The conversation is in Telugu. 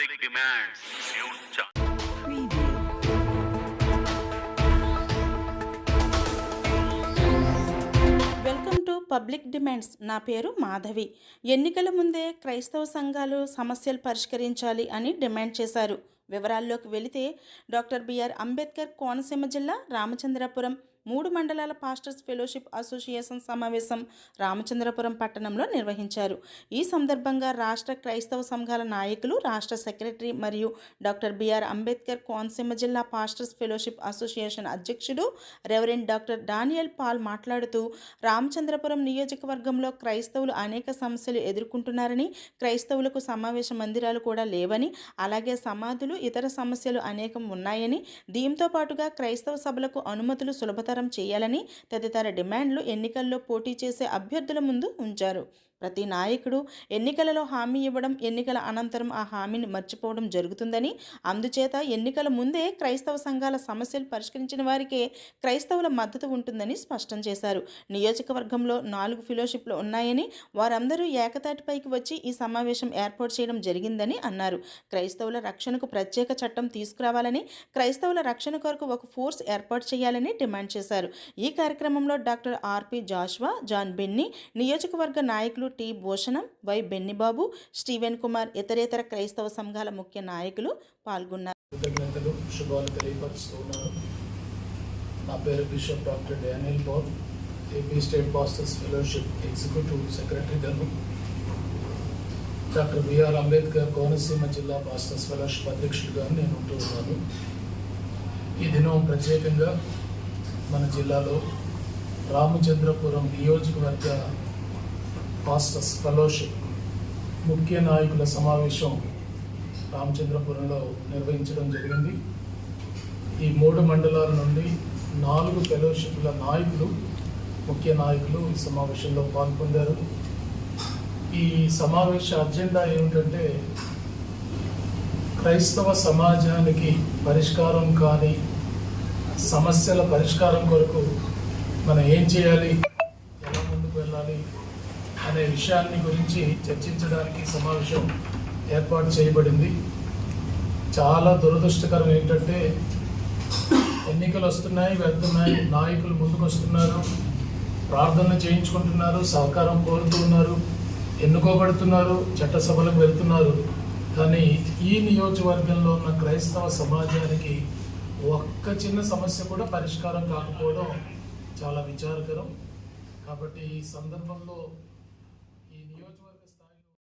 Public demands welcome to public demands నా పేరు మాధవి. ఎన్నికల ముందే క్రైస్తవ సంఘాలు సమస్యలు పరిష్కరించాలి అని డిమాండ్ చేశారు. వివరాల్లోకి వెళితే డాక్టర్ బిఆర్ అంబేద్కర్ కోనసీమ జిల్లా రామచంద్రపురం. మూడు మండలాల పాస్టర్స్ ఫెలోషిప్ అసోసియేషన్ సమావేశం రామచంద్రపురం పట్టణంలో నిర్వహించారు. ఈ సందర్భంగా రాష్ట్ర క్రైస్తవ సంఘాల నాయకులు రాష్ట్ర సెక్రటరీ మరియు డాక్టర్ బిఆర్ అంబేద్కర్ కోనసీమ జిల్లా పాస్టర్స్ ఫెలోషిప్ అసోసియేషన్ అధ్యక్షుడు రెవరెండ్ డాక్టర్ డానియల్ పాల్ మాట్లాడుతూ రామచంద్రపురం నియోజకవర్గంలో క్రైస్తవులు అనేక సమస్యలు ఎదుర్కొంటున్నారని క్రైస్తవులకు సమావేశ మందిరాలు కూడా లేవని అలాగే సమాధులు ఇతర సమస్యలు అనేకం ఉన్నాయని దీంతో పాటుగా క్రైస్తవ సభలకు అనుమతులు సులభతరం చేయాలని తదితర డిమాండ్లు ఎన్నికల్లో పోటీ చేసే అభ్యర్థుల ముందు ఉంచారు. ప్రతి నాయకుడు ఎన్నికలలో హామీ ఇవ్వడం ఎన్నికల అనంతరం ఆ హామీని మర్చిపోవడం జరుగుతుందని. అందుచేత ఎన్నికల ముందే క్రైస్తవ సంఘాల సమస్యలు పరిష్కరించిన వారికే క్రైస్తవుల మద్దతు ఉంటుందని స్పష్టం చేశారు. నియోజకవర్గంలో నాలుగు ఫెలోషిప్లు ఉన్నాయని వారందరూ ఏకతాటిపైకి వచ్చి ఈ సమావేశం ఏర్పాటు చేయడం జరిగిందని అన్నారు. క్రైస్తవుల రక్షణకు ప్రత్యేక చట్టం తీసుకురావాలని క్రైస్తవుల రక్షణ కొరకు ఒక ఫోర్స్ ఏర్పాటు చేయాలని డిమాండ్ చేశారు. ఈ కార్యక్రమంలో doctor RP Joshua John Benny నియోజకవర్గ నాయకులు T Bhushanam Y Bennibabu Steven Kumar ఇతరేతర క్రైస్తవ సంఘాల ముఖ్య నాయకులు పాల్గొన్నారు. కృతజ్ఞతలు శుభాలు తెలియపరుస్తూ నా పేరు bishop doctor Daniel Bob AP state pastors fellowship executive secretary గారు. డాక్టర్ బిఆర్ అంబేద్కర్ కోనసీమ జిల్లా పాస్టర్స్ ఫెలోషిప్ అధ్యక్షుడిగా నేను ఉంటూ ఉన్నాను. ఈ దినం ప్రత్యేకంగా మన జిల్లాలో రామచంద్రపురం నియోజకవర్గ పాస్టర్స్ ఫెలోషిప్ ముఖ్య నాయకుల సమావేశం రామచంద్రపురంలో నిర్వహించడం జరిగింది. ఈ మూడు మండలాల నుండి నాలుగు ఫెలోషిప్ల నాయకులు ముఖ్య నాయకులు ఈ సమావేశంలో పాల్గొందారు ఈ సమావేశ అజెండా ఏమిటంటే క్రైస్తవ సమాజానికి పరిష్కారం కాని సమస్యల పరిష్కారం కొరకు మనం ఏం చేయాలి? అనే విషయాన్ని గురించి చర్చించడానికి సమావేశం ఏర్పాటు చేయబడింది. చాలా దురదృష్టకరం ఏంటంటే ఎన్నికలు వస్తున్నాయి వెళ్తున్నాయి నాయకులు ముందుకు వస్తున్నారు ప్రార్థనలు చేయించుకుంటున్నారు సహకారం కోరుతూ ఉన్నారు ఎన్నుకోబడుతున్నారు చట్టసభలకు వెళ్తున్నారు. కానీ ఈ నియోజకవర్గంలో ఉన్న క్రైస్తవ సమాజానికి ఒక్క చిన్న సమస్య కూడా పరిష్కారం కాకపోవడం చాలా విచారకరం. కాబట్టి ఈ సందర్భంలో